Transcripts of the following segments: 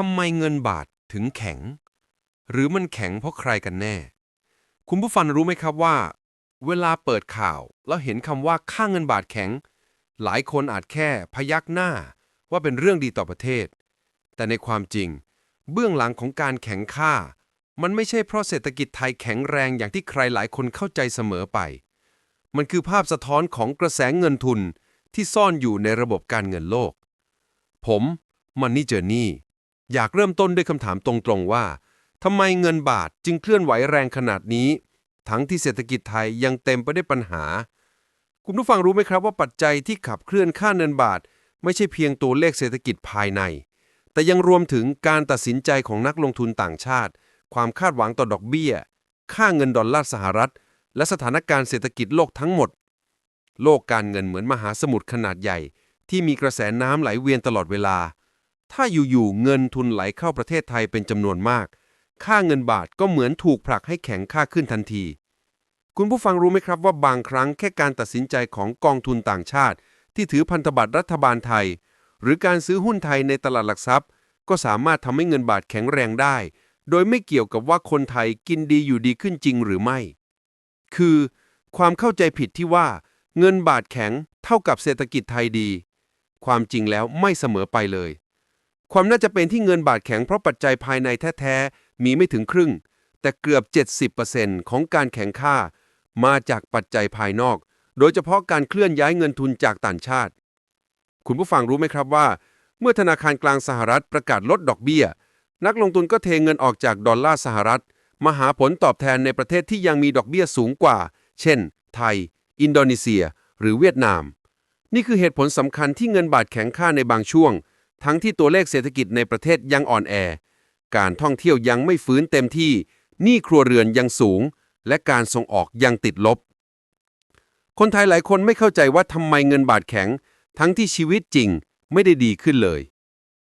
ทำไมเงินบาทถึงแข็ง หรือมันแข็งเพราะใครกันแน่ คุณผู้ฟังรู้ไหมครับว่า เวลาเปิดข่าว แล้วเห็นคำว่าค่าเงินบาทแข็ง หลายคนอาจแค่พยักหน้าว่าเป็นเรื่องดีต่อประเทศ แต่ในความจริง เบื้องหลังของการแข็งค่า มันไม่ใช่เพราะเศรษฐกิจไทยแข็งแรงอย่างที่ใครหลายคนเข้าใจเสมอไป มันคือภาพสะท้อนของกระแสเงินทุนที่ซ่อนอยู่ในระบบการเงินโลก ผมมันนี่เจอนี่ อยากเริ่มต้นด้วยคำถามตรงๆว่าทำไมเงินบาทจึงเคลื่อนไหวแรงขนาดนี้ ทั้งที่เศรษฐกิจไทยยังเต็มไปด้วยปัญหา คุณผู้ฟังรู้ไหมครับว่าปัจจัยที่ขับเคลื่อนค่าเงินบาท ไม่ใช่เพียงตัวเลขเศรษฐกิจภายใน แต่ยังรวมถึงการตัดสินใจของนักลงทุนต่างชาติ ความคาดหวังต่อดอกเบี้ย ค่าเงินดอลลาร์สหรัฐ และสถานการณ์เศรษฐกิจโลกทั้งหมด โลกการเงินเหมือนมหาสมุทรขนาดใหญ่ ที่มีกระแสน้ำไหลเวียนตลอดเวลา ถ้าอยู่ๆเงินทุนไหลเข้าประเทศไทยเป็นจำนวนมาก ค่าเงินบาทก็เหมือนถูกผลักให้แข็งค่าขึ้นทันที คุณผู้ฟังรู้ไหมครับว่าบางครั้งแค่การตัดสินใจของกองทุนต่างชาติ ที่ถือพันธบัตรรัฐบาลไทย หรือการซื้อหุ้นไทยในตลาดหลักทรัพย์ ก็สามารถทำให้เงินบาทแข็งแรงได้ โดยไม่เกี่ยวกับว่าคนไทยกินดีอยู่ดีขึ้นจริงหรือไม่ คือ ความเข้าใจผิดที่ว่า เงินบาทแข็งเท่ากับเศรษฐกิจไทยดี ความจริงแล้วไม่เสมอไปเลย ความน่าจะเป็นที่เงินบาทแข็งเพราะปัจจัยภายในแท้ๆ มีไม่ถึงครึ่ง แต่เกือบ 70%ของการแข็งค่า มาจากปัจจัยภายนอก โดยเฉพาะการเคลื่อนย้ายเงินทุนจากต่างชาติ คุณผู้ฟังรู้ไหมครับว่า เมื่อธนาคารกลางสหรัฐประกาศลดดอกเบี้ย นักลงทุนก็เทเงินออกจากดอลลาร์สหรัฐมาหาผลตอบแทนในประเทศที่ยังมีดอกเบี้ยสูงกว่า เช่น ไทย อินโดนีเซีย หรือเวียดนาม นี่คือเหตุผลสำคัญที่เงินบาทแข็งค่าในบางช่วง ทั้งที่ตัวเลขเศรษฐกิจในประเทศยังอ่อนแอ การท่องเที่ยวยังไม่ฟื้นเต็มที่ หนี้ครัวเรือนยังสูง และการส่งออกยังติดลบ คนไทยหลายคนไม่เข้าใจว่าทำไมเงินบาทแข็ง ทั้งที่ชีวิตจริงไม่ได้ดีขึ้นเลย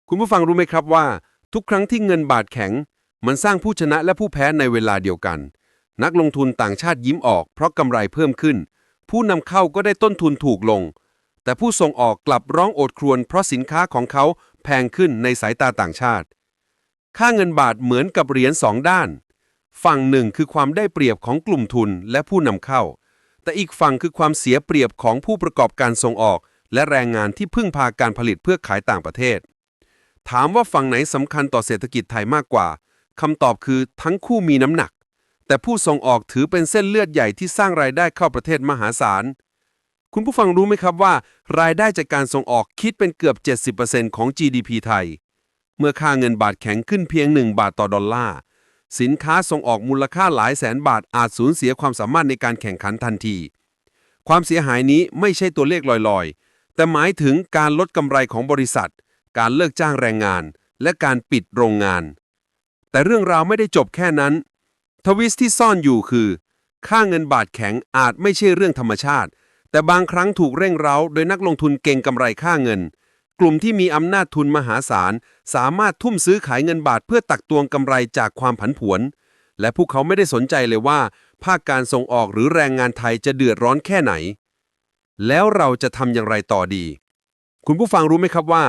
คุณผู้ฟังรู้ไหมครับว่า ทุกครั้งที่เงินบาทแข็ง มันสร้างผู้ชนะและผู้แพ้ในเวลาเดียวกัน นักลงทุนต่างชาติยิ้มออก เพราะกำไรเพิ่มขึ้น ผู้นำเข้าก็ได้ต้นทุนถูกลง แต่ผู้ส่งออกกลับร้องโอดครวญเพราะสินค้าของเขาแพงขึ้นในสายตาต่างชาติ ค่าเงินบาทเหมือนกับเหรียญสองด้าน ฝั่งหนึ่งคือความได้เปรียบของกลุ่มทุนและผู้นำเข้า แต่อีกฝั่งคือความเสียเปรียบของผู้ประกอบการส่งออก และแรงงานที่พึ่งพาการผลิตเพื่อขายต่างประเทศ ถามว่าฝั่งไหนสำคัญต่อเศรษฐกิจไทยมากกว่าคำตอบคือทั้งคู่มีน้ำหนัก แต่ผู้ส่งออกถือเป็นเส้นเลือดใหญ่ที่สร้างรายได้เข้าประเทศมหาศาล คุณผู้ฟังรู้ไหมครับว่า รายได้จากการส่งออกคิดเป็นเกือบ 70%ของ GDP ไทย เมื่อค่าเงินบาทแข็งขึ้นเพียง 1 บาทต่อดอลลาร์ สินค้าส่งออกมูลค่าหลายแสนบาทอาจสูญเสียความสามารถในการแข่งขันทันที ความเสียหายนี้ไม่ใช่ตัวเลขลอยๆ แต่หมายถึงการลดกำไรของบริษัท การเลิกจ้างแรงงาน และการปิดโรงงาน แต่เรื่องราวไม่ได้จบแค่นั้น ทวิสที่ซ่อนอยู่คือ ค่าเงินบาทแข็งอาจไม่ใช่เรื่องธรรมชาติ แต่บางครั้งถูกเร่งเร้าโดยนักลงทุนเก่งกำไรค่าเงิน กลุ่มที่มีอำนาจทุนมหาศาล สามารถทุ่มซื้อขายเงินบาทเพื่อตักตวงกำไรจากความผันผวน และพวกเขาไม่ได้สนใจเลยว่า ภาคการส่งออกหรือแรงงานไทยจะเดือดร้อนแค่ไหน แล้วเราจะทำอย่างไรต่อดี คุณผู้ฟังรู้ไหมครับว่า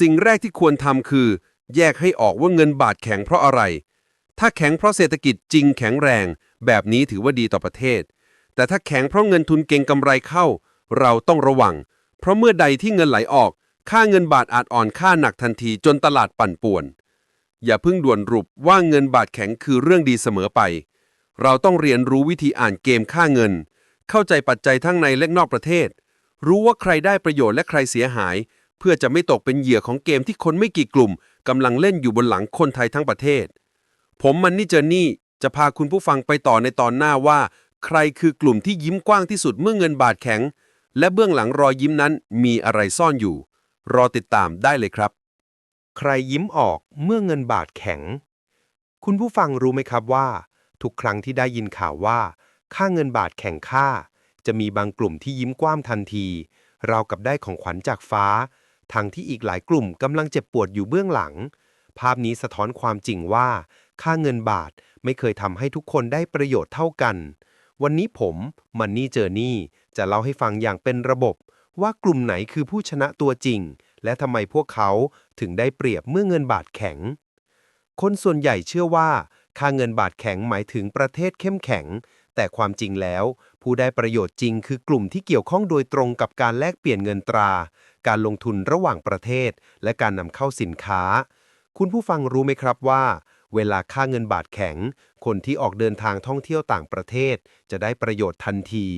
สิ่งแรกที่ควรทำคือ แยกให้ออกว่าเงินบาทแข็งเพราะอะไร ถ้าแข็งเพราะเศรษฐกิจจริงแข็งแรง แบบนี้ถือว่าดีต่อประเทศ แต่ถ้าแข็งเพราะเงินทุนเก่งกำไรเข้า เราต้องระวัง เพราะเมื่อใดที่เงินไหลออก ค่าเงินบาทอาจอ่อนค่าหนักทันทีจนตลาดปั่นป่วน อย่าเพิ่งด่วนรุปว่าเงินบาทแข็งคือเรื่องดีเสมอไป เราต้องเรียนรู้วิธีอ่านเกมค่าเงิน เข้าใจปัจจัยทั้งในและนอกประเทศ รู้ว่าใครได้ประโยชน์และใครเสียหาย เพื่อจะไม่ตกเป็นเหยื่อของเกมที่คนไม่กี่กลุ่มกำลังเล่นอยู่บนหลังคนไทยทั้งประเทศ ผมมันนี่เจอนี่จะพาคุณผู้ฟังไปต่อในตอนหน้าว่า ใครคือกลุ่มที่ยิ้มกว้างที่สุดเมื่อเงินบาทแข็ง และเบื้องหลังรอยยิ้มนั้นมีอะไรซ่อนอยู่ รอติดตามได้เลยครับ ใครยิ้มออกเมื่อเงินบาทแข็ง คุณผู้ฟังรู้ไหมครับว่า ทุกครั้งที่ได้ยินข่าวว่า ค่าเงินบาทแข็งค่า จะมีบางกลุ่มที่ยิ้มกว้างทันทีเรากับได้ของขวัญจากฟ้าทั้งที่อีกหลายกลุ่มกำลังเจ็บปวดอยู่เบื้องหลัง ภาพนี้สะท้อนความจริงว่า ค่าเงินบาทไม่เคยทำให้ทุกคนได้ประโยชน์เท่ากัน วันนี้ผมมันนี่เจอนี่จะเล่าให้ฟังอย่างเป็นระบบว่ากลุ่มไหนคือผู้ชนะตัวจริง และทำไมพวกเขาถึงได้เปรียบเมื่อเงินบาทแข็ง คนส่วนใหญ่เชื่อว่า ค่าเงินบาทแข็งหมายถึงประเทศเข้มแข็ง แต่ความจริงแล้ว ผู้ได้ประโยชน์จริงคือกลุ่มที่เกี่ยวข้องโดยตรงกับการแลกเปลี่ยนเงินตรา การลงทุนระหว่างประเทศ และการนำเข้าสินค้า คุณผู้ฟังรู้ไหมครับว่า เวลาค่าเงินบาทแข็ง คนที่ออกเดินทางท่องเที่ยวต่างประเทศ จะได้ประโยชน์ทันที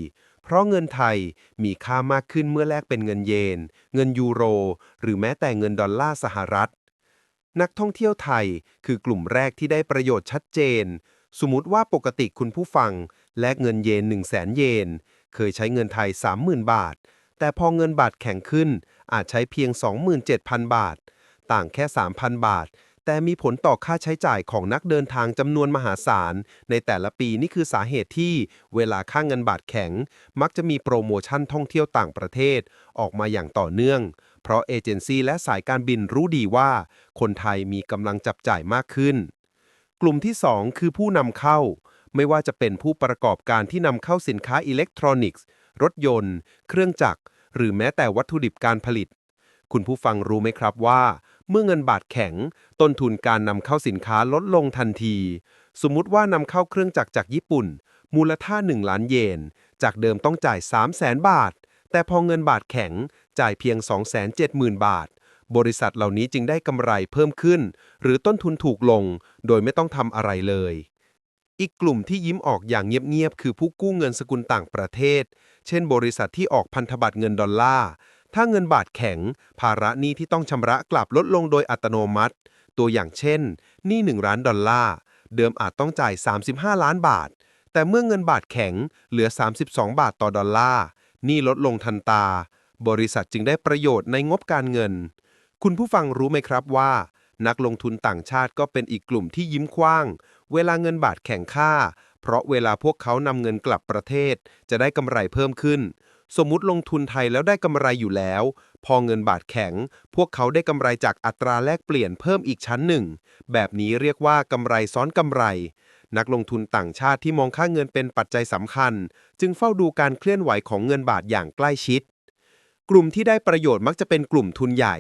เพราะเงินไทยมีค่ามากขึ้นเมื่อแลกเป็นเงินเยน เงินยูโร หรือแม้แต่เงินดอลลาร์สหรัฐ นักท่องเที่ยวไทยคือกลุ่มแรกที่ได้ประโยชน์ชัดเจน สมมติว่าปกติคุณผู้ฟัง แลกเงินเยน 1 0 0 0 0แสนเยน เคยใช้เงินไทย 30,000 บาท แต่พอเงินบาทแข็งขึ้นอาจใช้เพียง 27,000 บาท ต่างแค่ 3,000 บาท แต่มีผลต่อค่าใช้จ่ายของนักเดินทางจำนวนมหาศาล ในแต่ละปีนี่คือสาเหตุที่เวลาค่างเงินบาทแข็ง มักจะมีโปรโมชั่นท่องเที่ยวต่างประเทศ ออกมาอย่างต่อเนื่อง เพราะเอเจนซี่และสายการบินรู้ดีว่า คนไทยมีกำลังจับจ่ายมากขึ้น กลุ่มที่ 2 คือผู้นำเข้า ไม่ว่าจะเป็นผู้ประกอบการที่นำเข้าสินค้าอิเล็กทรอนิกส์ รถยนต์ เครื่องจักร หรือแม้แต่วัตถุดิบการผลิต คุณผู้ฟังรู้ไหมครับว่า เมื่อเงินบาทแข็ง ต้นทุนการนำเข้าสินค้าลดลงทันที สมมุติว่านำเข้าเครื่องจักรจากญี่ปุ่น มูลค่า 1 ล้านเยน จากเดิมต้องจ่าย 3 0 0แสนบาท แต่พอเงินบาทแข็งจ่ายเพียง 270,000 บาท บริษัทเหล่านี้จึงได้กำไรเพิ่มขึ้น หรือต้นทุนถูกลง โดยไม่ต้องทำอะไรเลย อีกกลุ่มที่ยิ้มออกอย่างเงียบๆคือผู้กู้เงินสกุลต่างประเทศ เช่น บริษัทที่ออกพันธบัตรเงินดอลลาร์ ถ้าเงินบาทแข็ง ภาระหนี้ที่ต้องชำระกลับลดลงโดยอัตโนมัติ ตัวอย่างเช่น หนี้1ล้านดอลลาร์ เดิมอาจต้องจ่าย 35 ล้านบาท แต่เมื่อเงินบาทแข็งเหลือ 32 บาทต่อดอลลาร์ หนี้ลดลงทันตา บริษัทจึงได้ประโยชน์ในงบการเงิน คุณผู้ฟังรู้ไหมครับว่า นักลงทุนต่างชาติก็เป็นอีกกลุ่มที่ยิ้มกว้าง เวลาเงินบาทแข็งค่า เพราะเวลาพวกเขานำเงินกลับประเทศ จะได้กำไรเพิ่มขึ้น สมมุติลงทุนไทยแล้วได้กำไรอยู่แล้ว พอเงินบาทแข็ง พวกเขาได้กำไรจากอัตราแลกเปลี่ยนเพิ่มอีกชั้นหนึ่ง แบบนี้เรียกว่ากำไรซ้อนกำไร นักลงทุนต่างชาติที่มองค่าเงินเป็นปัจจัยสำคัญ จึงเฝ้าดูการเคลื่อนไหวของเงินบาทอย่างใกล้ชิด กลุ่มที่ได้ประโยชน์มักจะเป็นกลุ่มทุนใหญ่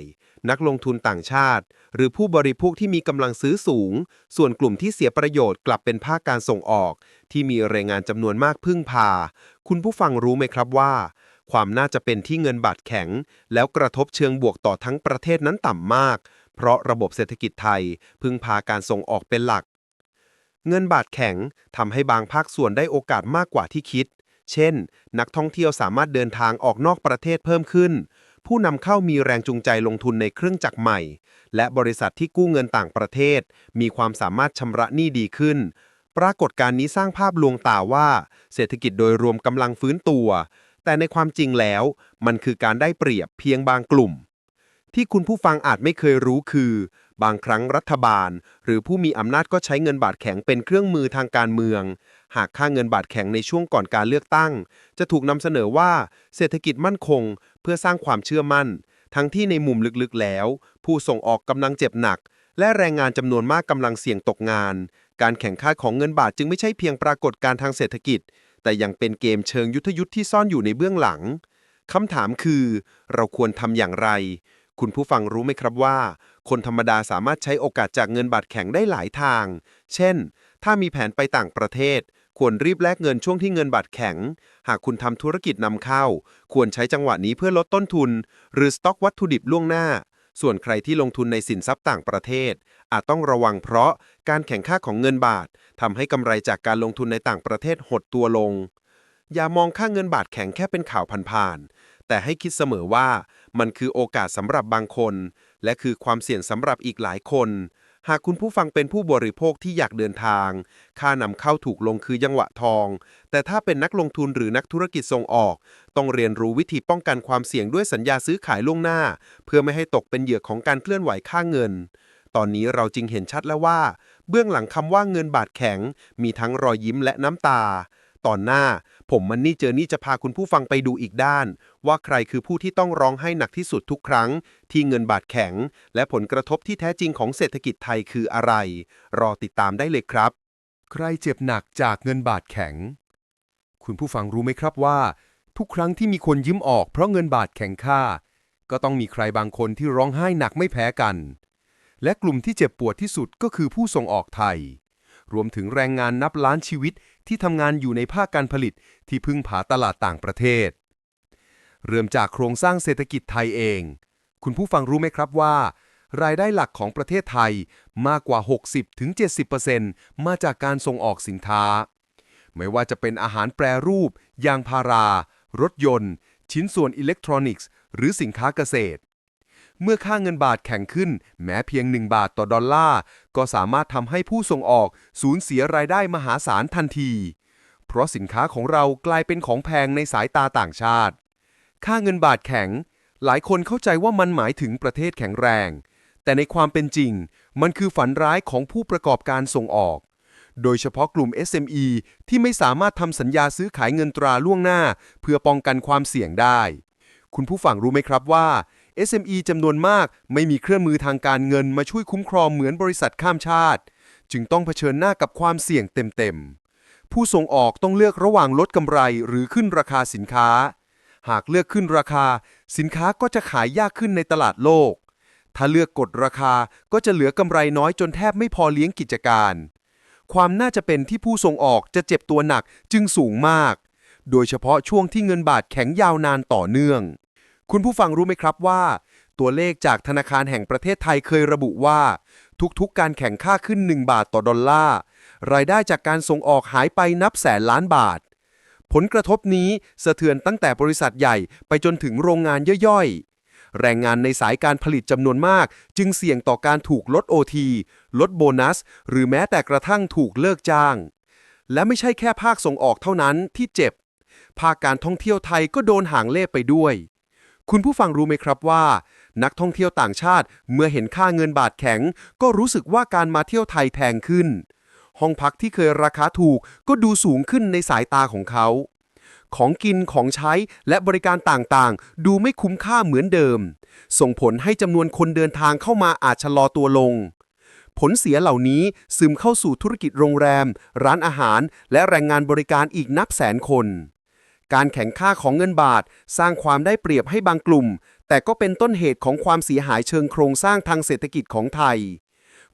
นักลงทุนต่างชาติ หรือผู้บริโภคที่มีกำลังซื้อสูง ส่วนกลุ่มที่เสียประโยชน์กลับเป็นภาคการส่งออก ที่มีแรงงานจำนวนมากพึ่งพา คุณผู้ฟังรู้ไหมครับว่า ความน่าจะเป็นที่เงินบาทแข็ง แล้วกระทบเชิงบวกต่อทั้งประเทศนั้นต่ำมาก เพราะระบบเศรษฐกิจไทย พึ่งพาการส่งออกเป็นหลัก เงินบาทแข็งทำให้บางภาคส่วนได้โอกาสมากกว่าที่คิด เช่น นักท่องเที่ยวสามารถเดินทางออกนอกประเทศเพิ่มขึ้น ผู้นำเข้ามีแรงจูงใจลงทุนในเครื่องจักรใหม่ และบริษัทที่กู้เงินต่างประเทศ มีความสามารถชำระหนี้ดีขึ้น ปรากฏการณ์นี้สร้างภาพลวงตาว่า เศรษฐกิจโดยรวมกำลังฟื้นตัว แต่ในความจริงแล้ว มันคือการได้เปรียบเพียงบางกลุ่ม ที่คุณผู้ฟังอาจไม่เคยรู้คือ บางครั้งรัฐบาล หรือผู้มีอำนาจก็ใช้เงินบาทแข็งเป็นเครื่องมือทางการเมือง หากค่าเงินบาทแข็งในช่วงก่อนการเลือกตั้ง จะถูกนำเสนอว่าเศรษฐกิจมั่นคง เพื่อสร้างความเชื่อมั่น ทั้งที่ในมุมลึกๆแล้ว ผู้ส่งออกกำลังเจ็บหนัก และแรงงานจำนวนมากกำลังเสี่ยงตกงาน การแข่งขันของเงินบาทจึงไม่ใช่เพียงปรากฏการทางเศรษฐกิจ แต่ยังเป็นเกมเชิงยุทธยุทธ์ที่ซ่อนอยู่ในเบื้องหลังคำถามคือ เราควรทำอย่างไร คุณผู้ฟังรู้ไหมครับว่า คนธรรมดาสามารถใช้โอกาสจากเงินบาทแข็งได้หลายทาง เช่น ถ้ามีแผนไปต่างประเทศ ควรรีบแลกเงินช่วงที่เงินบาทแข็ง หากคุณทำธุรกิจนำเข้า ควรใช้จังหวะนี้เพื่อลดต้นทุน หรือสต็อกวัตถุดิบล่วงหน้า ส่วนใครที่ลงทุนในสินทรัพย์ต่างประเทศ อาจต้องระวังเพราะการแข่งข้าของเงินบาททำให้กำไรจากการลงทุนในต่างประเทศหดตัวลง อย่ามองค่าเงินบาทแข็งแค่เป็นข่าวผ่านๆแต่ให้คิดเสมอว่ามันคือโอกาสสำหรับบางคน และคือความเสี่ยงสำหรับอีกหลายคน หากคุณผู้ฟังเป็นผู้บริโภคที่อยากเดินทาง ค่านำเข้าถูกลงคือยังหวะทอง แต่ถ้าเป็นนักลงทุนหรือนักธุรกิจส่งออก ต้องเรียนรู้วิธีป้องกันความเสี่ยงด้วยสัญญาซื้อขายล่วงหน้า เพื่อไม่ให้ตกเป็นเหยื่อของการเคลื่อนไหวค่าเงิน ตอนนี้เราจึงเห็นชัดแล้วว่า เบื้องหลังคำว่าเงินบาทแข็ง มีทั้งรอยยิ้มและน้ำตา ตอนหน้า ผมมันนี่เจอนี่จะพาคุณผู้ฟังไปดูอีกด้าน ว่าใครคือผู้ที่ต้องร้องให้หนักที่สุดทุกครั้ง ที่เงินบาทแข็ง และผลกระทบที่แท้จริงของเศรษฐกิจไทยคืออะไร รอติดตามได้เลยครับ ใครเจ็บหนักจากเงินบาทแข็ง คุณผู้ฟังรู้ไหมครับว่า ทุกครั้งที่มีคนยิ้มออกเพราะเงินบาทแข็งค่า ก็ต้องมีใครบางคนที่ร้องไห้หนักไม่แพ้กัน และกลุ่มที่เจ็บปวดที่สุดก็คือผู้ส่งออกไทยรวมถึงแรงงานนับล้านชีวิต ที่ทำงานอยู่ในภาคการผลิตที่พึ่งพาตลาดต่างประเทศ เริ่มจากโครงสร้างเศรษฐกิจไทยเอง คุณผู้ฟังรู้ไหมครับว่า รายได้หลักของประเทศไทยมากกว่า 60-70%มาจากการส่งออกสินค้า ไม่ว่าจะเป็นอาหารแปรรูป ยางพารา รถยนต์ ชิ้นส่วนอิเล็กทรอนิกส์ หรือสินค้าเกษตร เมื่อค่าเงินบาทแข็งขึ้น แม้เพียง 1 บาทต่อดอลลาร์ ก็สามารถทำให้ผู้ส่งออกสูญเสียรายได้มหาศาลทันที เพราะสินค้าของเรากลายเป็นของแพงในสายตาต่างชาติ ค่าเงินบาทแข็ง หลายคนเข้าใจว่ามันหมายถึงประเทศแข็งแรง แต่ในความเป็นจริง มันคือฝันร้ายของผู้ประกอบการส่งออกโดยเฉพาะกลุ่ม SME ที่ไม่สามารถทำสัญญาซื้อขายเงินตราล่วงหน้า เพื่อป้องกันความเสี่ยงได้ คุณผู้ฟังรู้ไหมครับว่า SME จำนวนมากไม่มีเครื่องมือทางการเงินมาช่วยคุ้มครองเหมือนบริษัทข้ามชาติ จึงต้องเผชิญหน้ากับความเสี่ยงเต็มๆ ผู้ส่งออกต้องเลือกระหว่างลดกำไรหรือขึ้นราคาสินค้า หากเลือกขึ้นราคา สินค้าก็จะขายยากขึ้นในตลาดโลก ถ้าเลือกกดราคาก็จะเหลือกำไรน้อยจนแทบไม่พอเลี้ยงกิจการ ความน่าจะเป็นที่ผู้ส่งออกจะเจ็บตัวหนักจึงสูงมาก โดยเฉพาะช่วงที่เงินบาทแข็งยาวนานต่อเนื่อง คุณผู้ฟังรู้ไหมครับว่า ตัวเลขจากธนาคารแห่งประเทศไทยเคยระบุว่า ทุกๆ การแข่งค่าขึ้น 1 บาทต่อดอลลาร์รายได้จากการส่งออกหายไปนับแสนล้านบาท ผลกระทบนี้สะเทือนตั้งแต่บริษัทใหญ่ไปจนถึงโรงงานย่อยๆ แรงงานในสายการผลิตจำนวนมาก จึงเสี่ยงต่อการถูกลด OT ลดโบนัส หรือแม้แต่กระทั่งถูกเลิกจ้าง และไม่ใช่แค่ภาคส่งออกเท่านั้นที่เจ็บ ภาคการท่องเที่ยวไทยก็โดนหางเล่ไปด้วย คุณผู้ฟังรู้ไหมครับว่า นักท่องเที่ยวต่างชาติเมื่อเห็นค่าเงินบาทแข็ง ก็รู้สึกว่าการมาเที่ยวไทยแพงขึ้น ห้องพักที่เคยราคาถูกก็ดูสูงขึ้นในสายตาของเขา ของกินของใช้และบริการต่างๆ ดูไม่คุ้มค่าเหมือนเดิม ส่งผลให้จำนวนคนเดินทางเข้ามาอาจชะลอตัวลง ผลเสียเหล่านี้ซึมเข้าสู่ธุรกิจโรงแรม ร้านอาหาร และแรงงานบริการอีกนับแสนคน การแข่งค่าของเงินบาท สร้างความได้เปรียบให้บางกลุ่ม แต่ก็เป็นต้นเหตุของความเสียหายเชิงโครงสร้างทางเศรษฐกิจของไทย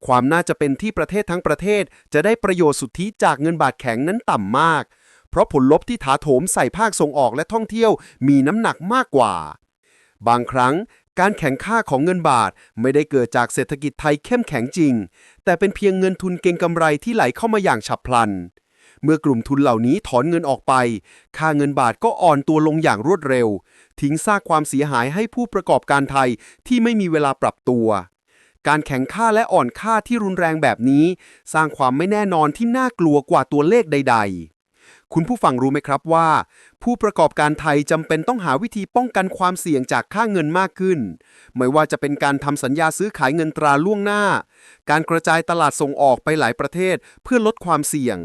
ความน่าจะเป็นที่ประเทศทั้งประเทศ จะได้ประโยชน์สุทธิจากเงินบาทแข็งนั้นต่ำมาก เพราะผลลบที่ถาโถมใส่ภาคส่งออกและท่องเที่ยวมีน้ำหนักมากกว่า บางครั้งการแข่งค่าของเงินบาทไม่ได้เกิดจากเศรษฐกิจไทยเข้มแข็งจริง แต่เป็นเพียงเงินทุนเก็งกำไรที่ไหลเข้ามาอย่างฉับพลัน เมื่อกลุ่มทุนเหล่านี้ถอนเงินออกไป ค่าเงินบาทก็อ่อนตัวลงอย่างรวดเร็ว ทิ้งซากความเสียหายให้ผู้ประกอบการไทยที่ไม่มีเวลาปรับตัว การแข่งค่าและอ่อนค่าที่รุนแรงแบบนี้ สร้างความไม่แน่นอนที่น่ากลัวกว่าตัวเลขใด ๆคุณผู้ฟังรู้ไหมครับว่า ผู้ประกอบการไทยจำเป็นต้องหาวิธีป้องกันความเสี่ยงจากค่าเงินมากขึ้น ไม่ว่าจะเป็นการทำสัญญาซื้อขายเงินตราล่วงหน้า การกระจายตลาดส่งออกไปหลายประเทศเพื่อลดความเสี่ยง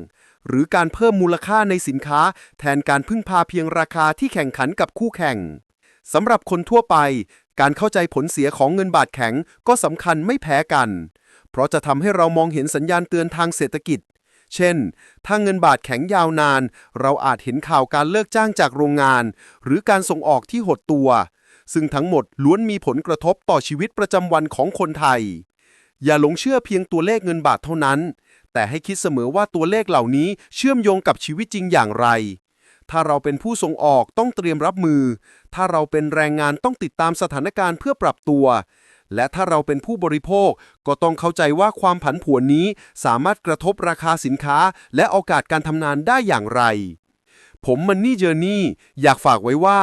หรือการเพิ่มมูลค่าในสินค้า แทนการพึ่งพาเพียงราคาที่แข่งขันกับคู่แข่งสำหรับคนทั่วไป การเข้าใจผลเสียของเงินบาทแข็งก็สำคัญไม่แพ้กัน เพราะจะทำให้เรามองเห็นสัญญาณเตือนทางเศรษฐกิจ เช่น ถ้าเงินบาทแข็งยาวนาน เราอาจเห็นข่าวการเลิกจ้างจากโรงงาน หรือการส่งออกที่หดตัว ซึ่งทั้งหมดล้วนมีผลกระทบต่อชีวิตประจำวันของคนไทย อย่าหลงเชื่อเพียงตัวเลขเงินบาทเท่านั้น แต่ให้คิดเสมอว่าตัวเลขเหล่านี้เชื่อมโยงกับชีวิตจริงอย่างไร ถ้าเราเป็นผู้ส่งออกต้องเตรียมรับมือ ถ้าเราเป็นแรงงานต้องติดตามสถานการณ์เพื่อปรับตัว และถ้าเราเป็นผู้บริโภคก็ต้องเข้าใจว่าความผันผวนนี้สามารถกระทบราคาสินค้า และโอกาสการทำงานได้อย่างไร ผมมันนี่เจอนี่อยากฝากไว้ว่า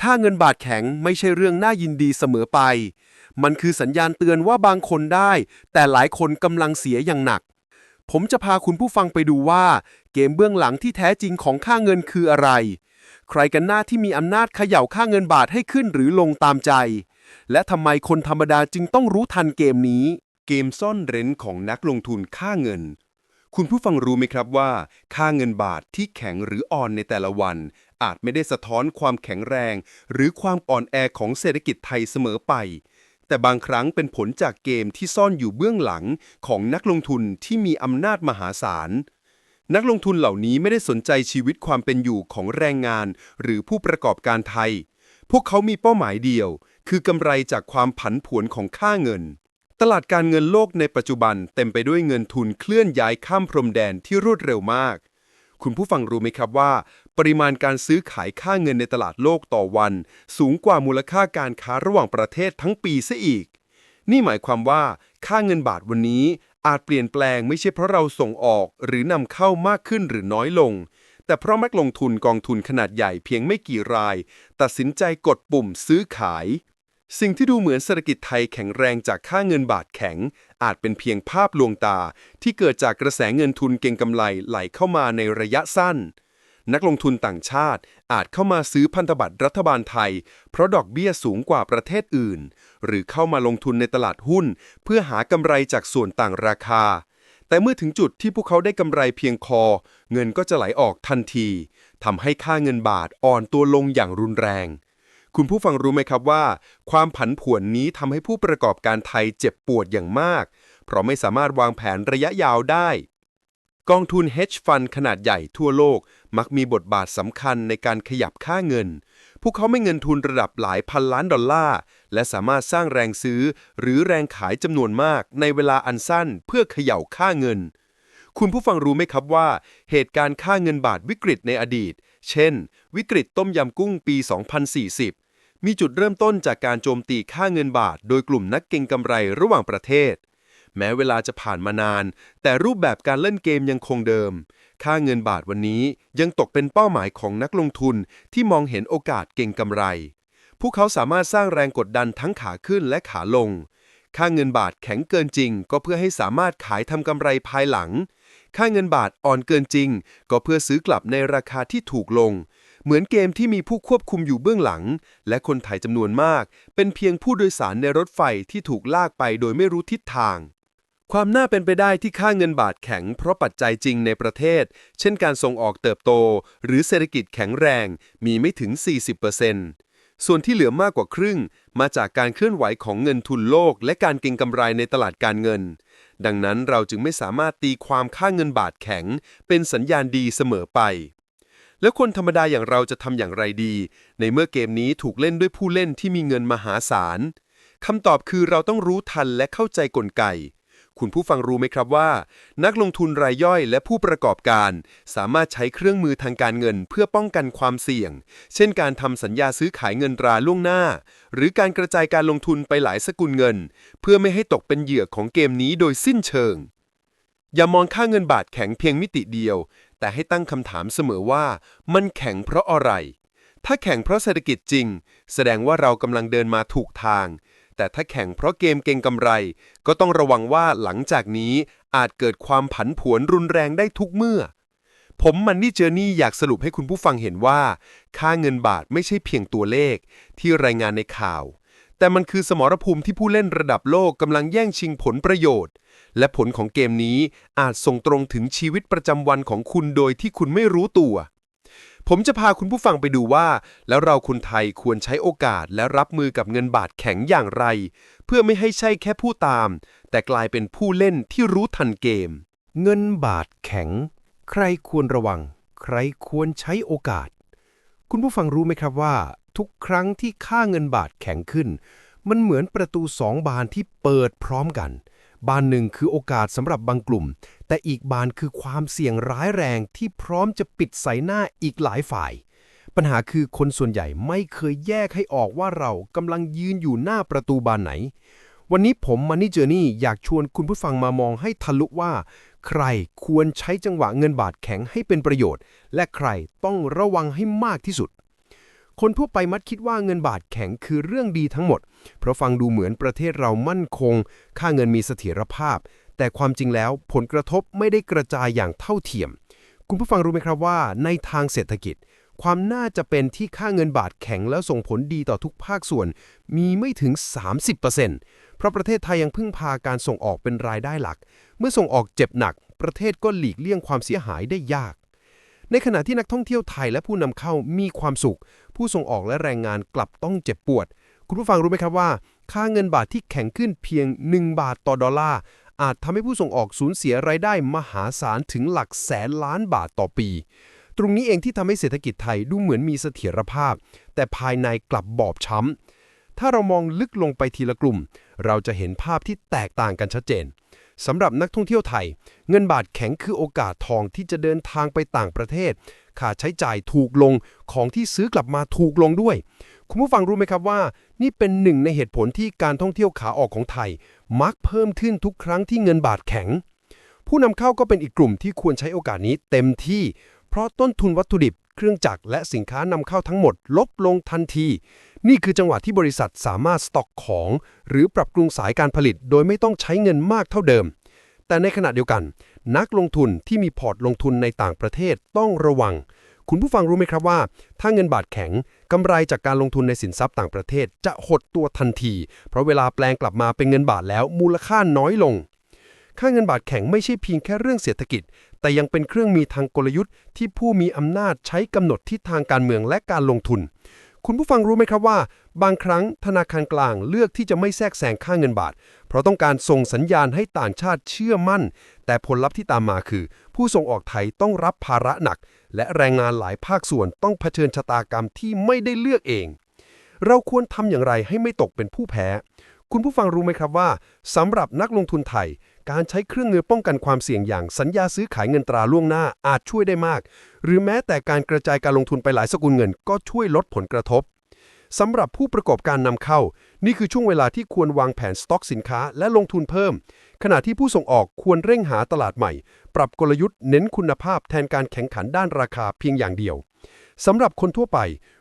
ค่าเงินบาทแข็งไม่ใช่เรื่องน่ายินดีเสมอไป มันคือสัญญาณเตือนว่าบางคนได้ แต่หลายคนกำลังเสียอย่างหนัก ผมจะพาคุณผู้ฟังไปดูว่า เกมเบื้องหลังที่แท้จริงของค่าเงินคืออะไร ใครกันหน้าที่มีอำนาจเขย่าค่าเงินบาทให้ขึ้นหรือลงตามใจ และทำไมคนธรรมดาจึงต้องรู้ทันเกมนี้ เกมซ่อนเร้นของนักลงทุนค่าเงิน คุณผู้ฟังรู้ไหมครับว่า ค่าเงินบาทที่แข็งหรืออ่อนในแต่ละวัน อาจไม่ได้สะท้อนความแข็งแรง หรือความอ่อนแอของเศรษฐกิจไทยเสมอไป แต่บางครั้งเป็นผลจากเกมที่ซ่อนอยู่เบื้องหลังของนักลงทุนที่มีอำนาจมหาศาล นักลงทุนเหล่านี้ไม่ได้สนใจชีวิตความเป็นอยู่ของแรงงาน หรือผู้ประกอบการไทย พวกเขามีเป้าหมายเดียว คือกำไรจากความผันผวนของค่าเงิน ตลาดการเงินโลกในปัจจุบันเต็มไปด้วยเงินทุนเคลื่อนย้ายข้ามพรมแดนที่รวดเร็วมาก คุณผู้ฟังรู้ไหมครับว่า ปริมาณการซื้อขายค่าเงินในตลาดโลกต่อวัน สูงกว่ามูลค่าการค้าระหว่างประเทศทั้งปีซะอีก นี่หมายความว่าค่าเงินบาทวันนี้อาจเปลี่ยนแปลงไม่ใช่เพราะเราส่งออกหรือนำเข้ามากขึ้นหรือน้อยลง แต่เพราะนักลงทุนกองทุนขนาดใหญ่เพียงไม่กี่ราย ตัดสินใจกดปุ่มซื้อขาย สิ่งที่ดูเหมือนเศรษฐกิจไทยแข็งแรงจากค่าเงินบาทแข็ง อาจเป็นเพียงภาพลวงตา ที่เกิดจากกระแสเงินทุนเก็งกำไรไหลเข้ามาในระยะสั้น นักลงทุนต่างชาติอาจเข้ามาซื้อพันธบัตรรัฐบาลไทย เพราะดอกเบี้ยสูงกว่าประเทศอื่น หรือเข้ามาลงทุนในตลาดหุ้น เพื่อหากำไรจากส่วนต่างราคา แต่เมื่อถึงจุดที่พวกเขาได้กำไรเพียงคอเงินก็จะไหลออกทันทีทำให้ค่าเงินบาทอ่อนตัวลงอย่างรุนแรง คุณผู้ฟังรู้ไหมครับว่า ความผันผวนนี้ทำให้ผู้ประกอบการไทยเจ็บปวดอย่างมาก เพราะไม่สามารถวางแผนระยะยาวได้ กองทุน hedge fund ขนาดใหญ่ทั่วโลก มักมีบทบาทสำคัญในการขยับค่าเงิน พวกเขาไม่เงินทุนระดับหลายพันล้านดอลลาร์ และสามารถสร้างแรงซื้อ หรือแรงขายจำนวนมากในเวลาอันสั้นเพื่อเขย่าค่าเงิน คุณผู้ฟังรู้ไหมครับว่า เหตุการณ์ค่าเงินบาทวิกฤตในอดีต เช่น วิกฤตต้มยำกุ้งปี 2040 มีจุดเริ่มต้นจากการโจมตีค่าเงินบาท โดยกลุ่มนักเก็งกำไรระหว่างประเทศ แม้เวลาจะผ่านมานาน แต่รูปแบบการเล่นเกมยังคงเดิม ค่าเงินบาทวันนี้ยังตกเป็นเป้าหมายของนักลงทุนที่มองเห็นโอกาสเก่งกำไร พวกเขาสามารถสร้างแรงกดดันทั้งขาขึ้นและขาลง ค่าเงินบาทแข็งเกินจริง ก็เพื่อให้สามารถขายทำกำไรภายหลัง ค่าเงินบาทอ่อนเกินจริง ก็เพื่อซื้อกลับในราคาที่ถูกลงเหมือนเกมที่มีผู้ควบคุมอยู่เบื้องหลัง และคนไทยจำนวนมาก เป็นเพียงผู้โดยสารในรถไฟที่ถูกลากไปโดยไม่รู้ทิศทาง ความน่าเป็นไปได้ที่ค่าเงินบาทแข็งเพราะปัจจัยจริงในประเทศ เช่นการส่งออกเติบโต หรือเศรษฐกิจแข็งแรง มีไม่ถึง 40%ส่วนที่เหลือมากกว่าครึ่ง มาจากการเคลื่อนไหวของเงินทุนโลก และการเก็งกำไรในตลาดการเงิน ดังนั้นเราจึงไม่สามารถตีความค่าเงินบาทแข็ง เป็นสัญญาณดีเสมอไป แล้วคนธรรมดาอย่างเราจะทำอย่างไรดี ในเมื่อเกมนี้ถูกเล่นด้วยผู้เล่นที่มีเงินมหาศาลคำตอบคือเราต้องรู้ทันและเข้าใจกลไก คุณผู้ฟังรู้ไหมครับว่า นักลงทุนรายย่อยและผู้ประกอบการ สามารถใช้เครื่องมือทางการเงินเพื่อป้องกันความเสี่ยง เช่นการทำสัญญาซื้อขายเงินตราล่วงหน้า หรือการกระจายการลงทุนไปหลายสกุลเงิน เพื่อไม่ให้ตกเป็นเหยื่อของเกมนี้โดยสิ้นเชิง อย่ามองค่าเงินบาทแข็งเพียงมิติเดียว แต่ให้ตั้งคำถามเสมอว่า มันแข็งเพราะอะไร ถ้าแข็งเพราะเศรษฐกิจจริง แสดงว่าเรากำลังเดินมาถูกทาง แต่ถ้าแข่งเพราะเกมเก่งกำไร ก็ต้องระวังว่าหลังจากนี้อาจเกิดความผันผวนรุนแรงได้ทุกเมื่อ ผมมันนี่เจอนี่อยากสรุปให้คุณผู้ฟังเห็นว่า ค่าเงินบาทไม่ใช่เพียงตัวเลข ที่รายงานในข่าว แต่มันคือสมรภูมิที่ผู้เล่นระดับโลกกำลังแย่งชิงผลประโยชน์ และผลของเกมนี้อาจส่งตรงถึงชีวิตประจำวันของคุณโดยที่คุณไม่รู้ตัว ผมจะพาคุณผู้ฟังไปดูว่า แล้วเราคนไทยควรใช้โอกาสและรับมือกับเงินบาทแข็งอย่างไร เพื่อไม่ให้ใช่แค่ผู้ตาม แต่กลายเป็นผู้เล่นที่รู้ทันเกม เงินบาทแข็ง ใครควรระวัง ใครควรใช้โอกาส คุณผู้ฟังรู้ไหมครับว่า ทุกครั้งที่ค่าเงินบาทแข็งขึ้น มันเหมือนประตูสองบานที่เปิดพร้อมกัน บานหนึ่งคือโอกาสสำหรับบางกลุ่ม แต่อีกบานคือความเสี่ยงร้ายแรงที่พร้อมจะปิดใส่หน้าอีกหลายฝ่าย ปัญหาคือคนส่วนใหญ่ไม่เคยแยกให้ออกว่าเรากำลังยืนอยู่หน้าประตูบานไหน วันนี้ผมมันนี่เจอนี่อยากชวนคุณผู้ฟังมามองให้ทะลุว่า ใครควรใช้จังหวะเงินบาทแข็งให้เป็นประโยชน์ และใครต้องระวังให้มากที่สุด คนทั่วไปมักคิดว่าเงินบาทแข็งคือเรื่องดีทั้งหมด เพราะฟังดูเหมือนประเทศเรามั่นคง ค่าเงินมีเสถียรภาพ แต่ความจริงแล้วผลกระทบไม่ได้กระจายอย่างเท่าเทียม คุณผู้ฟังรู้ไหมครับว่า ในทางเศรษฐกิจ ความน่าจะเป็นที่ค่าเงินบาทแข็งแล้วส่งผลดีต่อทุกภาคส่วน มีไม่ถึง 30%เพราะประเทศไทยยังพึ่งพาการส่งออกเป็นรายได้หลัก เมื่อส่งออกเจ็บหนัก ประเทศก็หลีกเลี่ยงความเสียหายได้ยาก ในขณะที่นักท่องเที่ยวไทยและผู้นำเข้ามีความสุข ผู้ส่งออกและแรงงานกลับต้องเจ็บปวด คุณผู้ฟังรู้ไหมครับว่า ค่าเงินบาทที่แข็งขึ้นเพียง 1 บาทต่อดอลลาร์อาจทำให้ผู้ส่งออกสูญเสียรายได้มหาศาลถึงหลักแสนล้านบาทต่อปี ตรงนี้เองที่ทำให้เศรษฐกิจไทยดูเหมือนมีเสถียรภาพ แต่ภายในกลับบอบช้ำถ้าเรามองลึกลงไปทีละกลุ่ม เราจะเห็นภาพที่แตกต่างกันชัดเจน สำหรับนักท่องเที่ยวไทย เงินบาทแข็งคือโอกาสทองที่จะเดินทางไปต่างประเทศ ค่าใช้จ่ายถูกลงของที่ซื้อกลับมาถูกลงด้วย คุณผู้ฟังรู้ไหมครับว่า นี่เป็นหนึ่งในเหตุผลที่การท่องเที่ยวขาออกของไทย มักเพิ่มขึ้นทุกครั้งที่เงินบาทแข็ง ผู้นำเข้าก็เป็นอีกกลุ่มที่ควรใช้โอกาสนี้เต็มที่ เพราะต้นทุนวัตถุดิบ เครื่องจักรและสินค้านำเข้าทั้งหมดลดลงทันที นี่คือจังหวะที่บริษัทสามารถสต็อกของ หรือปรับปรุงสายการผลิต โดยไม่ต้องใช้เงินมากเท่าเดิม แต่ในขณะเดียวกัน นักลงทุนที่มีพอร์ตลงทุนในต่างประเทศต้องระวัง คุณผู้ฟังรู้ไหมครับว่า ถ้าเงินบาทแข็งกำไรจากการลงทุนในสินทรัพย์ต่างประเทศ จะหดตัวทันที เพราะเวลาแปลงกลับมาเป็นเงินบาทแล้วมูลค่าน้อยลง ค่าเงินบาทแข็งไม่ใช่เพียงแค่เรื่องเศรษฐกิจ แต่ยังเป็นเครื่องมีทางกลยุทธ์ที่ผู้มีอำนาจใช้กำหนดทิศทางการเมืองและการลงทุน คุณผู้ฟังรู้ไหมครับว่า บางครั้งธนาคารกลางเลือกที่จะไม่แทรกแซงค่าเงินบาท เพราะต้องการส่งสัญญาณให้ต่างชาติเชื่อมั่น แต่ผลลัพธ์ที่ตามมาคือ ผู้ส่งออกไทยต้องรับภาระหนัก และแรงงานหลายภาคส่วนต้องเผชิญชะตากรรมที่ไม่ได้เลือกเอง เราควรทำอย่างไรให้ไม่ตกเป็นผู้แพ้ คุณผู้ฟังรู้ไหมครับว่าสำหรับนักลงทุนไทย การใช้เครื่องมือป้องกันความเสี่ยงอย่างสัญญาซื้อขายเงินตราล่วงหน้าอาจช่วยได้มาก หรือแม้แต่การกระจายการลงทุนไปหลายสกุลเงิน ก็ช่วยลดผลกระทบสำหรับผู้ประกอบการนำเข้า นี่คือช่วงเวลาที่ควรวางแผนสต็อกสินค้าและลงทุนเพิ่ม ขณะที่ผู้ส่งออกควรเร่งหาตลาดใหม่ ปรับกลยุทธ์เน้นคุณภาพแทนการแข่งขันด้านราคาเพียงอย่างเดียวสำหรับคนทั่วไป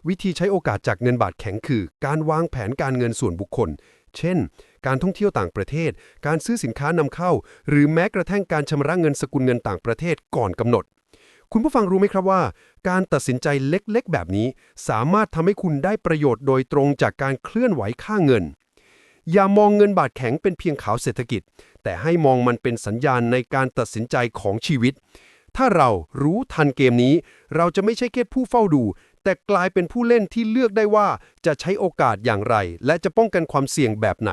วิธีใช้โอกาสจากเงินบาทแข็งคือ การวางแผนการเงินส่วนบุคคล เช่น การท่องเที่ยวต่างประเทศ การซื้อสินค้านำเข้า หรือแม้กระทั่งการชำระเงินสกุลเงินต่างประเทศก่อนกำหนด คุณผู้ฟังรู้ไหมครับว่า การตัดสินใจเล็กๆ แบบนี้ สามารถทำให้คุณได้ประโยชน์โดยตรงจากการเคลื่อนไหวค่าเงิน อย่ามองเงินบาทแข็งเป็นเพียงขาวเศรษฐกิจ แต่ให้มองมันเป็นสัญญาณในการตัดสินใจของชีวิต ถ้าเรารู้ทันเกมนี้ เราจะไม่ใช่แค่ผู้เฝ้าดูแต่กลายเป็นผู้เล่นที่เลือกได้ว่าจะใช้โอกาสอย่างไร และจะป้องกันความเสี่ยงแบบไหน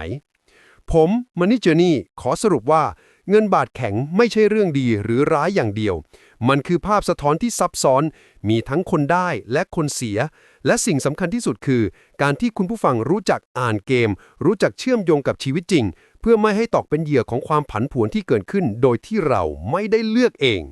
ผมมันนี่เจอนี่ ขอสรุปว่า เงินบาทแข็งไม่ใช่เรื่องดีหรือร้ายอย่างเดียว มันคือภาพสะท้อนที่ซับซ้อน มีทั้งคนได้และคนเสีย และสิ่งสำคัญที่สุดคือ การที่คุณผู้ฟังรู้จักอ่านเกม รู้จักเชื่อมโยงกับชีวิตจริง เพื่อไม่ให้ตกเป็นเหยื่อของความผันผวนที่เกิดขึ้น โดยที่เราไม่ได้เลือกเอง